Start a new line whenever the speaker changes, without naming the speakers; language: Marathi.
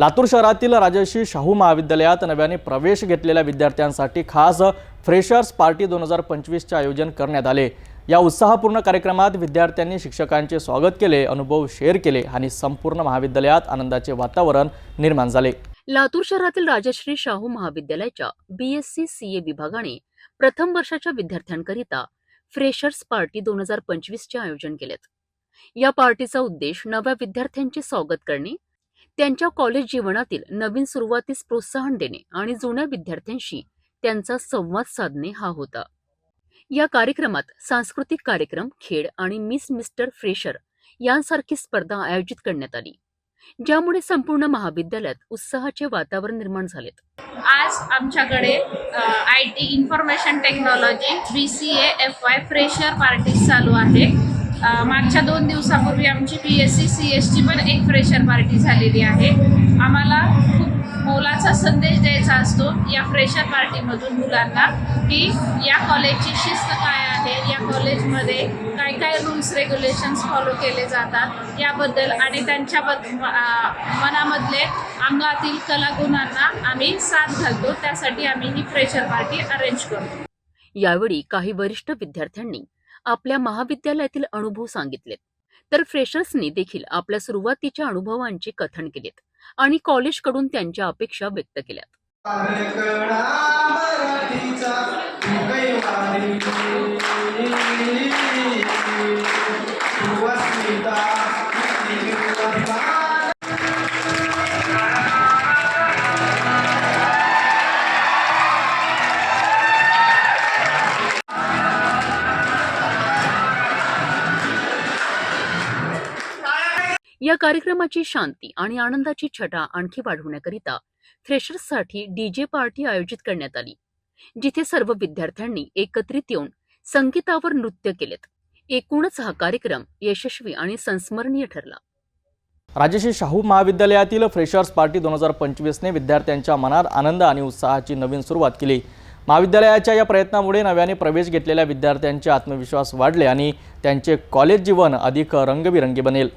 लातूर शहरातील राजर्षी शाहू महाविद्यालयात नव्याने प्रवेश घेतलेल्या विद्यार्थ्यांसाठी खास फ्रेशर्स पार्टी दोन हजार पंचवीसचे आयोजन करण्यात आले. या उत्साहपूर्ण कार्यक्रमात विद्यार्थ्यांनी शिक्षकांचे स्वागत केले अनुभव शेअर केले आणि संपूर्ण महाविद्यालयात आनंदाचे वातावरण निर्माण झाले.
लातूर शहरातील राजश्री शाहू महाविद्यालयाच्या बीएससी सीए विभागाने प्रथम वर्षाच्या विद्यार्थ्यांकरिता फ्रेशर्स पार्टी दोन हजार पंचवीसचे आयोजन केलेत. या पार्टीचा उद्देश नव्या विद्यार्थ्यांचे स्वागत करणे त्यांच्या कॉलेज जीवनातील नवीन सुरुवातीस प्रोत्साहन देणे आणि जुन्या विद्यार्थ्यांशी त्यांचा संवाद साधणे हा होता. या कार्यक्रमात सांस्कृतिक कार्यक्रम खेळ आणि मिस मिस्टर फ्रेशर यांसारखी स्पर्धा आयोजित करण्यात आली ज्यामुळे संपूर्ण महाविद्यालयात उत्साहाचे वातावरण निर्माण झालेत
आज आमच्याकडे I T information technology B C A F Y fresher parties चालू आहे मागच्या दोन दिवसापूर्वी आमची बी एस सी सी एसची पण एक फ्रेशर पार्टी झालेली आहे. आम्हाला खूप मोलाचा संदेश द्यायचा असतो या फ्रेशर पार्टीमधून मुलांना की या कॉलेजची शिस्त काय आहे? या कॉलेजमध्ये काय काय रूल्स रेग्युलेशन्स फॉलो केले जातात? याबद्दल आणि त्यांच्या बद- मनामधले अंगातील कलागुणांना आम्ही साथ घालतो. त्यासाठी आम्ही ही फ्रेशर पार्टी अरेंज करतो.
यावेळी काही वरिष्ठ विद्यार्थ्यांनी आपल्या महाविद्यालयातील अनुभव सांगितलेत. तर फ्रेशर्सनी देखील आपल्या सुरुवातीच्या अनुभवांचे कथन केलेत आणि कॉलेजकडून त्यांच्या अपेक्षा व्यक्त केल्यात. या कार्यक्रमाची शांती आणि आनंदाची छटा आणखी वाढवण्याकरिता फ्रेशर्ससाठी डीजे पार्टी आयोजित करण्यात आली जिथे सर्व विद्यार्थ्यांनी एकत्रित येऊन संगीतावर नृत्य केलेत. एकूणच हा कार्यक्रम यशस्वी आणि संस्मरणीय ठरला.
राजश्री शाहू महाविद्यालयातील फ्रेशर्स पार्टी दोन हजार पंचवीसने विद्यार्थ्यांच्या मनात आनंद आणि उत्साहाची नवीन सुरुवात केली. महाविद्यालयाच्या या प्रयत्नामुळे नव्याने प्रवेश घेतलेल्या विद्यार्थ्यांचे आत्मविश्वास वाढले आणि त्यांचे कॉलेज जीवन अधिक रंगबिरंगी बनेल.